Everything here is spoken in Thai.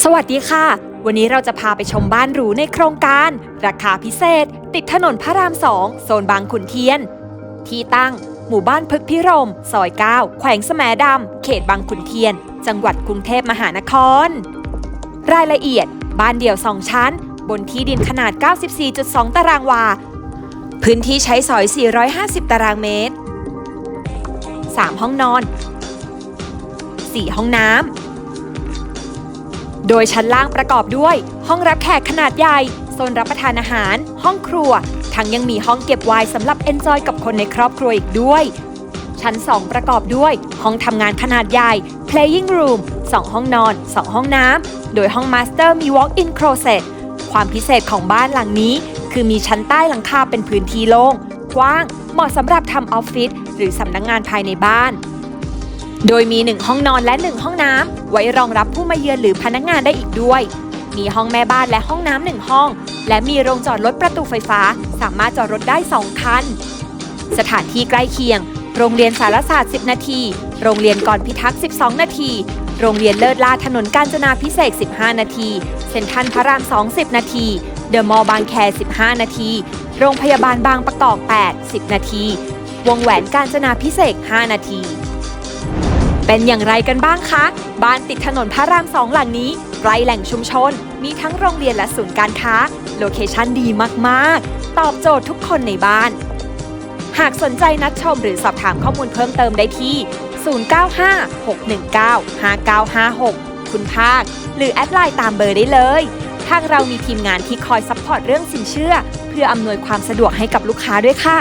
สวัสดีค่ะ วันนี้เราจะพาไปชมบ้านหรูในโครงการ ราคาพิเศษ ติดถนนพระรามสองโซนบางขุนเทียน ที่ตั้ง หมู่บ้านพึกพิรม ซอย 9 แขวงสมดำเขตบางขุนเทียน จังหวัดกรุงเทพมหานคร รายละเอียด บ้านเดี่ยว 2 ชั้น บนที่ดินขนาด 94.2 ตารางวา พื้นที่ใช้สอย 450 ตารางเมตร 3 ห้องนอน 4 ห้องน้ำ โดยชั้นล่างประกอบด้วย ห้องรับแขกขนาดใหญ่ โซนรับประทานอาหาร ห้องครัว ทั้งยังมีห้องเก็บไวน์สำหรับเอนจอยกับคนในครอบครัวอีกด้วย ชั้น 2 ประกอบด้วย ห้องทำงานขนาดใหญ่ playing room 2 ห้องนอน 2 ห้องน้ำ โดยห้องมาสเตอร์มี walk-in closet ความพิเศษของบ้านหลังนี้ คือมีชั้นใต้หลังคาเป็นพื้นที่โล่งกว้าง เหมาะสำหรับทำออฟฟิศหรือสำนักงงานภายในบ้าน โดยมี 1 ห้องนอนและ 1 ห้องน้ำไว้รองรับผู้มาเยือนหรือพนักงานได้อีกด้วย มีห้องแม่บ้านและห้องน้ำหนึ่งห้อง และมีโรงจอดรถประตูไฟฟ้า สามารถจอดรถได้ 2 คัน สถานที่ใกล้เคียง โรงเรียนสารศาสตร์ 10 นาที โรงเรียนก่อนพิทักษ์ 12 นาที โรงเรียนเลิศลาถนนกาญจนาพิเศษ 15 นาที เซ็นทรัลพระราม 20 นาทีเดอะมอลล์บางแค 15 นาที โรงพยาบาลบางประกอบ 8 10 นาที วงแหวนกาญจนาพิเศษ 5 นาที เป็นอย่างไรกันบ้างคะ บ้านติดถนนพระรามสองหลังนี้ใกล้แหล่งชุมชน มีทั้งโรงเรียนและศูนย์การค้า โลเคชั่นดีมากๆ ตอบโจทย์ทุกคนในบ้าน หากสนใจนัดชมหรือสอบถามข้อมูลเพิ่มเติมได้ที่ 0956195956 คุณภาค หรือแอดไลน์ตามเบอร์ได้เลย ทางเรามีทีมงานที่คอยซัพพอร์ตเรื่องสินเชื่อ เพื่ออำนวยความสะดวกให้กับลูกค้าด้วยค่ะ